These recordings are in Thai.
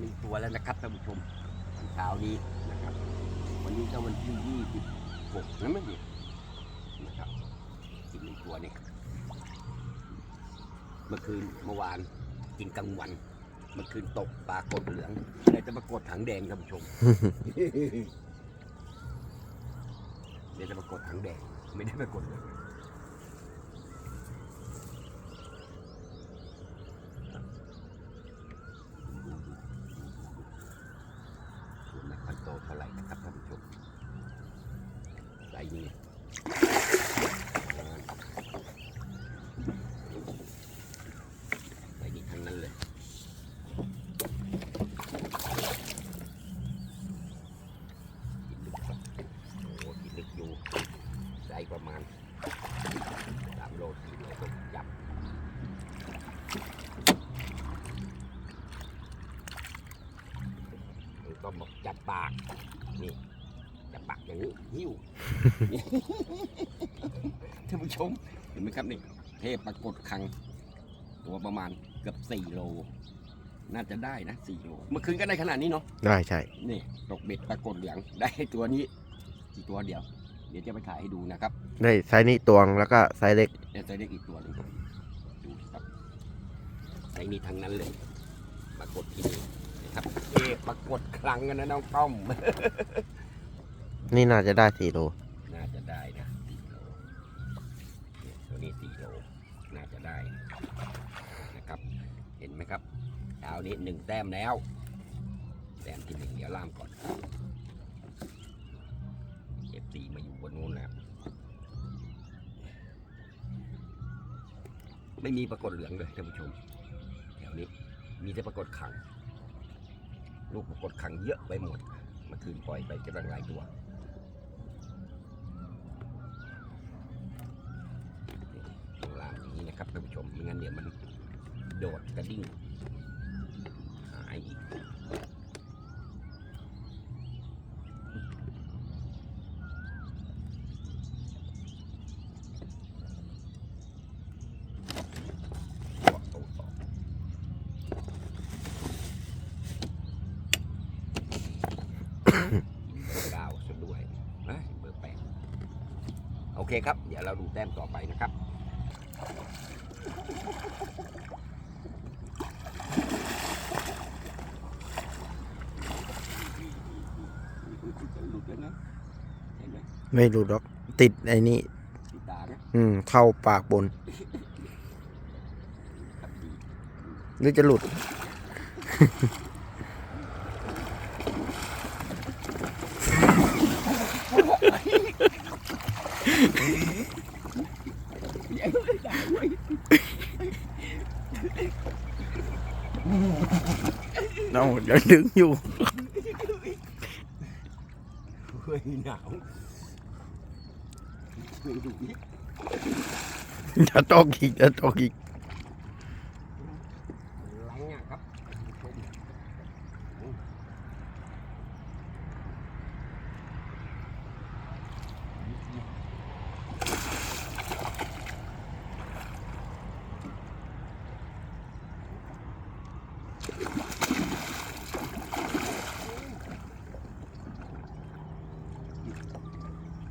หนึ่งตัวแล้วนะครับท่านผู้ชมเช้านี้นะครับ วันนี้ก็วันที่ยี่สิบหกนั่นไม่ดีนะครับอีกหนึ่งตัวนี่เมื่อคืนเมื่อวานกินกลางวันเมื่อคืนตกปลากดเหลืองเลยจะปรากฏถังแดงท่านผู้ชมเดี๋ยวจะปรากฏถังแดงไม่ได้ปรากฏเหลืองดูไม่ค่อยโตเท่าไหร่นะครับท่านผู้ชมใจนี้ใจนี้ทั้งนั้นเลย กินลึกครับโอ้โหกินลึกอยู่ได้ประมาณสามโลสี่โลก็จับมัน ก็บอกจับปาก นี่ จับปากอย่างนี้หิ้วท่านผู้ชมเห็นไหมครับนี่เทพปรากฏคัง ตัวประมาณเกือบสี่โล น่าจะได้นะสี่โล เมื่อคืนก็ได้ขนาดนี้เนาะได้ใช่ นี่ตกเบ็ดปรากฏเหลืองได้ตัวนี้กี่ตัวเดียว เดี๋ยวจะไปถ่ายให้ดูนะครับ ได้ไซส์นี้ตวงแล้วก็ไซส์เล็กเดี๋ยวจะได้อีกตัวหนึงดูครับไอ้นี่ทั้งนั้นเลยปรากฏที่นี่นะ ครับเอ๊ะปรากฏครั้งกันนะน้องต้อม นี่น่าจะได้สี่โล น่าจะได้นะสี่โลเนี่ยตัวนี้สี่โล น่าจะได้นะครับ เห็นไหมครับดาวนี้หนึ่งแต้มแล้ว แต้มที่หนึ่งเดี๋ยวล่ามก่อนเก็บสี่มาอยู่บนนู้นแล้วไม่มีปรากฏเหลืองเลยท่านผู้ชมแถวนี้มีแต่ปรากฏขัง ลูกปรากฏขังเยอะไปหมดเมื่อคืนปล่อยไปกำลังหลายตัวต้องลามอย่างนี้นะครับท่านผู้ชมไม่งั้นเดี๋ยวมันโดดกระดิ่งหายอีกตัวโตต่อเบอร์เก้าซะด้วยนะเบอร์แปดโอ เคครับ เดี๋ยวเราดูแต้มต่อไปนะครับจะหลุดแล้วนะเห็นไหมไม่รู้ดอก ติดไอ้นี่ติดตานะอืม เข้าปากบนครับดีหรือจะหลุด ยังไม่ได้เว้ย เอายังดึงอยู่เฮ้ยหนาวเฮ้ยดูนี่ จะตอกอีกจะตอกอีก ล้างอะครับชม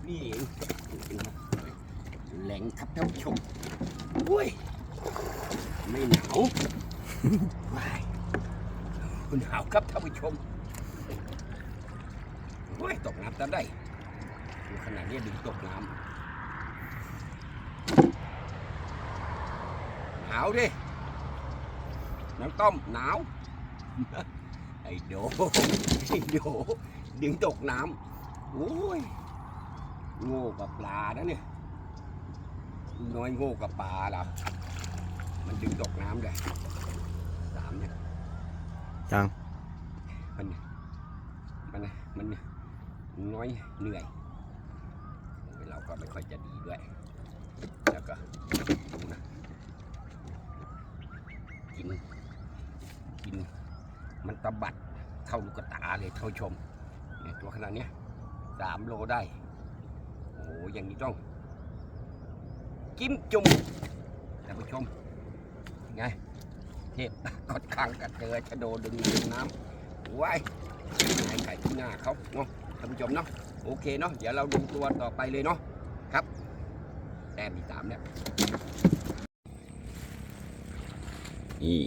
นี่เองแหลงครับท่านผู้ชมอุ้ย ไม่หนาวว้ายหนาวครับท่านผู้ ชมโอ้ยตกน้ำตามได้ดูขนาดนี้ดึงตกน้ำหนาวดิ น้องต้มหนาว ไอ้โดไอ้โดดึงตกน้ำโอ้ยโง่กับปลานะเนี่ยน้อยโง่กับปลาล่ะ มันดึงตกน้ำเลยสามเนี่ยยัง มันมันมันน้อยเหนื่อยเราก็ไม่ค่อยจะดีด้วย แล้วก็ดูนะกินกินมันตะบัดเข้าลูกตาเลยเท่าชมเนี่ยตัวขนาดเนี้ยสามโลได้ โอ้โหอย่างนี้ต้อง จิ้มจุ่มท่านผู้ชมไงเทพกดคังกับเจอชะโดดึงดึงน้ำ ว้ายไอ้ไก่ที่หน้าเขาเนาะท่านผู้ชมเนาะโอเคเนาะเดี๋ยวเราดูตัวต่อไปเลยเนาะครับแต้มที่สามแล้วนี่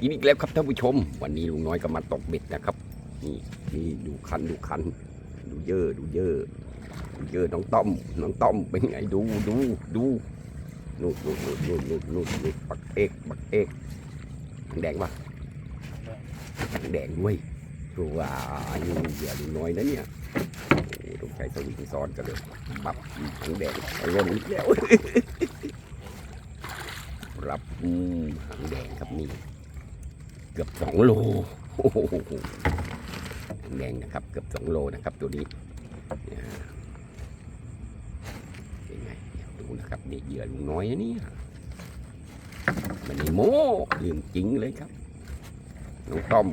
ยินอีกแล้วครับท่านผู้ชม วันนี้ลุงน้อยก็มาตกเบ็ดนะครับ นี่นี่ดูคันดูคัน ดูเยอะดูเยอะดูเยอะน้องต้อมน้องต้อมเป็นไงดูดูดูนู่นนู่นนู่นนู่นนู่นนู่นนู่นปักเอกปักเอกแดงปะแดงด้วย ตัวว่ายู่เหยื่อลุงน้อยนะเนี่ยโอ้ต้องใช้สวิงซ้อนกันเลยบับถังแดงเอาล่นอีกแล้วรับอืมหางแดงครับนี่ เกือบสองโลโอ้โหางแดงนะครับ เกือบสองโลนะครับ ตัวนี้เนี่ยเป็นไงดูนะครับนี่เหยื่อลุงน้อยนะเนี่ยมันนี่โม้เรื่องจริงเลยครับน้องต้อม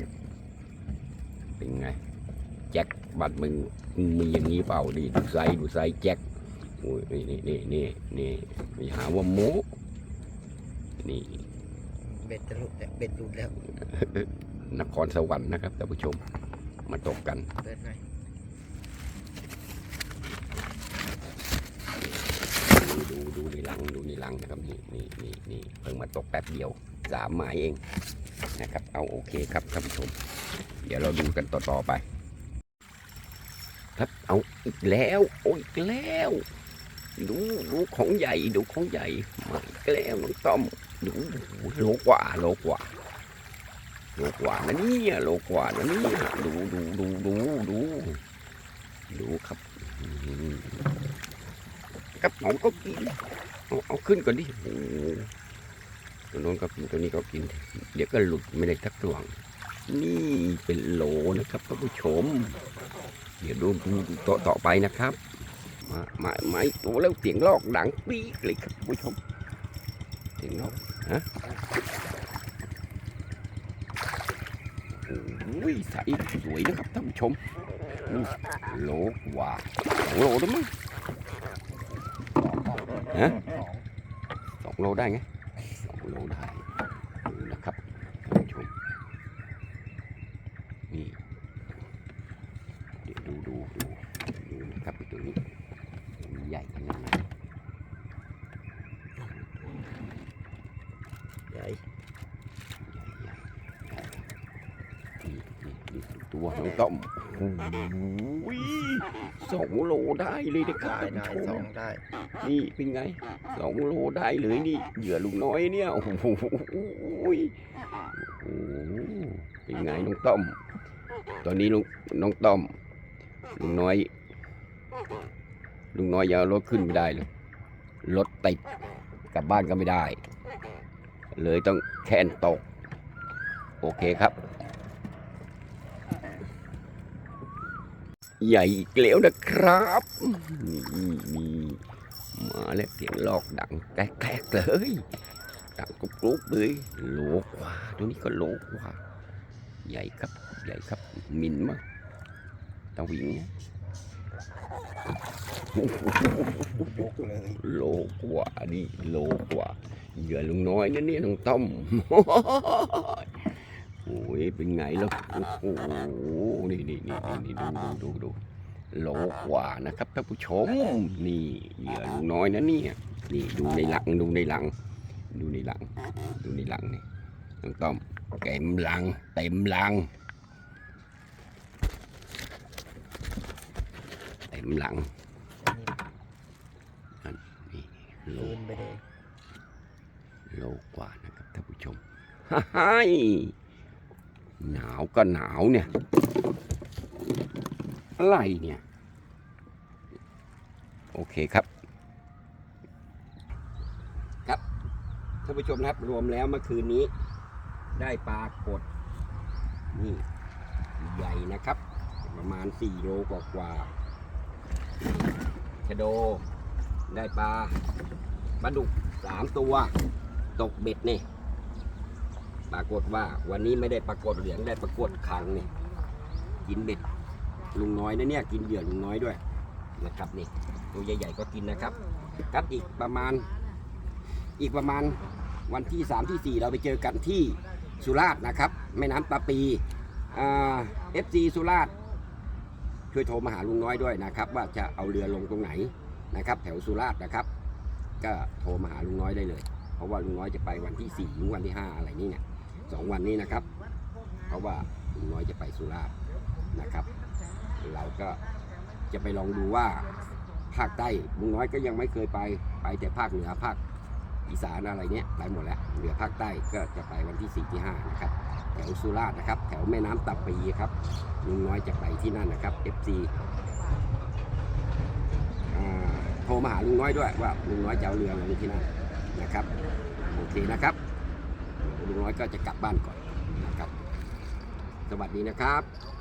เป็นไงแจ็คบัดมึงมึงมีอย่างนี้เปล่าดิดูไซส์ดูไซส์แจ็คโอ้ยนี่นี่นี่นี่นี่ไม่หาว่าโม้นี่เบ็ดจะหลุดแล้วเบ็ดหลุดแล้วนครสวรรค์นะครับท่านผู้ชมมาตกกันเปิดหน่อยดูดูดูในหลังดูใน หลังนะครับนี่นี่นี่นี่เพิ่งมาตกแป๊บเดียวสามหมายเองนะครับ เอาโอเคครับท่านผู้ชม เดี๋ยวเราดูกันต่อต่อไป ครับเอาอีกแล้วโอ้ยอีกแล้วดูดูของใหญ่ดูของใหญ่มาอีกแล้วน้องต้อมดูโลกว่าโลกว่าโลกว่านะนี่โลกว่านะนี่ดูดูดูดูดูดูครับกระป๋องก็กิน เอาเอาขึ้นก่อนดิโอ้ตัวโน้นก็กินตัวนี้ก็กิน เดี๋ยวก็หลุดไม่ได้ทักตวง นี่เป็นโหลนะครับท่านผู้ชม เดี๋ยวดูต่อต่อไปนะครับ มามามาตัวแล้วเสียงลอกดังปี๊กเลยครับผู้ชมเสียงลอกฮะโอ้ยใสสวยนะครับท่านผู้ชมโลกว่าโลดมั้งฮะ โลได้ไงสองโลได้นะครับท่านผู้ชมนี่เดี๋ยวดูดูดูดูนะครับไอ้ตัวนี้ ใหญ่ขนาดไหน ใหญ่ นี่นี่นี่ ตัวน้องต้อมโอ้ยสองโลได้เลยนะครับได้ท่านได้ผู้ชสอมงได้นี่เป็นไงสองโลได้เลยนี่เหยื่อลุงน้อยเนี่ยโอ้โหโอ้โหเป็นไงน้องต้อม ตอนนี้ลุงน้องต้อมลุงน้อย ลุงน้อยยังเอารถขึ้นไม่ได้เลยรถติดกลับบ้านก็ไม่ได้ เลยต้องแคนตก โอเคครับ ใหญ่อีกแล้วนะครับ นี่มีมาแล้วเสียงลอกดังแกรกๆเลยดังกรุบๆเลยโลกว่าตัวนี้ก็โลกว่าใหญ่ครับใหญ่ครับมินมากตะวิงเนี่ยโลกว่านี่โลกว่าเหยื่อลุงน้อยนะเนี่ยน้องต้อม โอ้ยเป็นไงแล้วโอ้โหนี่นี่นี่นี่ดูดูดูดูโลกว่านะครับท่านผู้ชมนี่เหยื่อลุงน้อยนะเนี่ยนี่ดูในหลังดูในหลัง ดูในหลัง ดูในหลังนี่น้องต้อมเต็มหลังเต็มหลังเต็มหลังนี่โลลืนไปเลยโลกว่านะครับท่านผู้ชมฮ่าย หนาวก็หนาวเนี่ย อะไรเนี่ย โอเคครับ ครับท่านผู้ชมครับรวมแล้วเมื่อคืนนี้ ได้ปลากด นี่ใหญ่นะครับ ประมาณ4โลกว่าๆชะโด ได้ปลาปลาดุกสามตัว ตกเบ็ดนี่ ปรากฏว่าวันนี้ไม่ได้ปรากฏเหลืองได้ปรากฏคังนี่กินเบ็ดลุงน้อยนะเนี่ยกินเหยื่อลุงน้อยด้วยนะครับนี่ตัวใหญ่ๆก็กินนะครับครับอีกประมาณอีกประมาณวันที่สามที่สี่เราไปเจอกันที่สุราษฎร์นะครับแม่น้ำตาปีเอฟซีสุราษฎร์ช่วยโทรมาหาลุงน้อยด้วยนะครับ ว่าจะเอาเรือลงตรงไหนนะครับ แถวสุราษฎร์นะครับ ก็โทรมาหาลุงน้อยได้เลย เพราะว่าลุงน้อยจะไปวันที่4ถึงวันที่ 5 อะไรนี่เนี่ย สองวันนี้นะครับ เพราะว่าลุงน้อยจะไปสุราษฎร์นะครับ เราก็จะไปลองดูว่าภาคใต้ลุงน้อยก็ยังไม่เคยไปไปแต่ภาคเหนือภาคอีสานอะไรเนี้ยไปหมดแล้วเหลือภาคใต้ก็จะไปวันที่4ที่5นะครับแถวสุราษฎร์นะครับ แถวแม่น้ำตับปีครับลุงน้อยจะไปที่นั่นนะครับ FC โทรมาหาลุงน้อยด้วยว่าลุงน้อยจะเอาเรือลงที่นั่นนะครับโอเคนะครับ ลุงน้อยก็จะกลับบ้านก่อนนะครับ สวัสดีนะครับ